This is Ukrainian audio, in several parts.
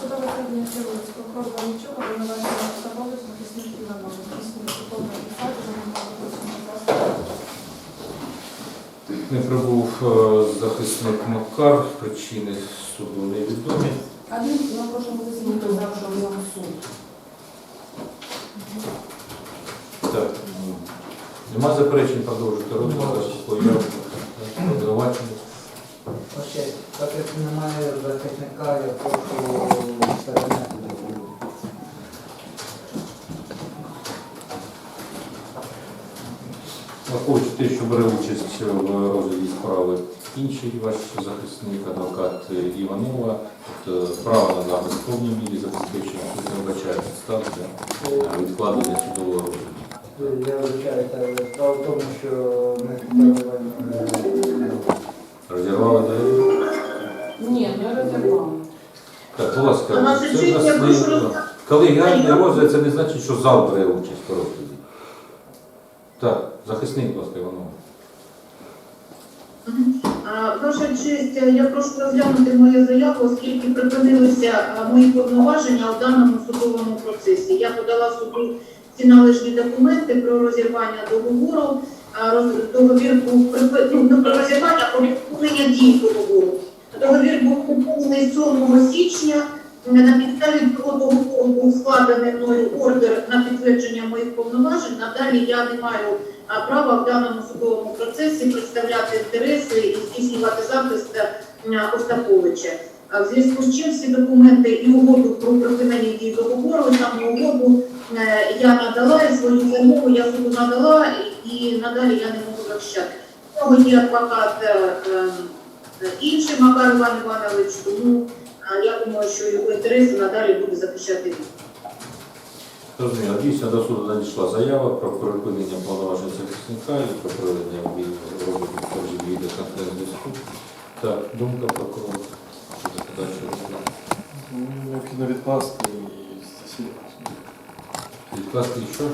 Судове керівник прокурора нічого винувачення установи захисників на мову. Не прибув захисник Макар, причини суду невідомі. А він на прошлому весні казав, що в нього суд. Так. Нема заперечень продовжити розмову. Враховуючи те, що бере участь в розгляді справи інший ваш захисник, адвокат Іванова, тобто право на захист в повній мірі забезпечено, тут не вбачає підстав для е, відкладення судового розгляду. Я вибачаюся, справа в тому, що ми. Розірвали договір? Ні, не розірвав. Так, будь ласка, це я нас не колегіальний розгляд, це не значить, що зал бере участь у розгляді. Так, захисник, будь ласка, Іванова. Ваша честь, я прошу розглянути мою заяву, оскільки припинилися мої повноваження у даному судовому процесі. Я подала суду всі належні документи про розірвання договору. Договір був припи- ну, про розірвання, про припинення дій договору. Договір був припинений 7 січня. На підставі складений мною ордер на підтвердження моїх повноважень. Надалі я не маю права в даному судовому процесі представляти інтереси і здійснювати захист е, Остаповича. В зв'язку з чим всі документи і угоду про припинення дій договору, саме угоду е, я надала і свою вимогу я суду надала і надалі я не можу захищати. Є адвокат е, інший Макар Іван Іванович, тому я думаю, що його інтереси надалі буде захищати він. Розумію, дійсно до суду надійшла заява про припинення повноважень захисника і про проведення роботи відеоконференц-зв'язку. Так, думка прокурора щодо подальшого розгляду. Необхідно відкласти і засідання. Відкласти що?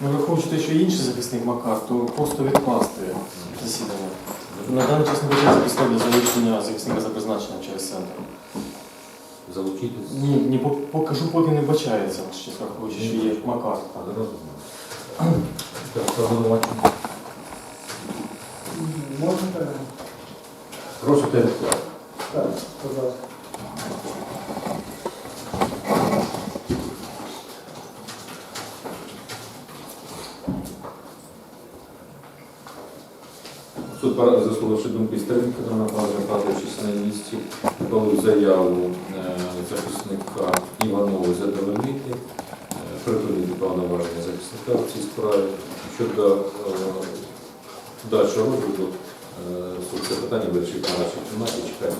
Ну, враховуючи те, що інший захисник Макар, то просто відкласти засідання. На даний час не бачається підстав для залучення захисника за. Залучити? Ні, ні, по- покажу, поки не бачається, ще враховуючи, що є Макар. А, зрозуміло. Так, обвинувачення. Можна перенести? Просите відкласти. Так, будь ласка. Суд, пора- заслухавши думки сторін, Катерина Павловна Місці, подав заяву е, захисника Іванової задовольнити, е, припинити повноваження захисника в цій справі. Щодо подальшого розвитку е, це питання вирішить на нашій кімнаті, чекаємо.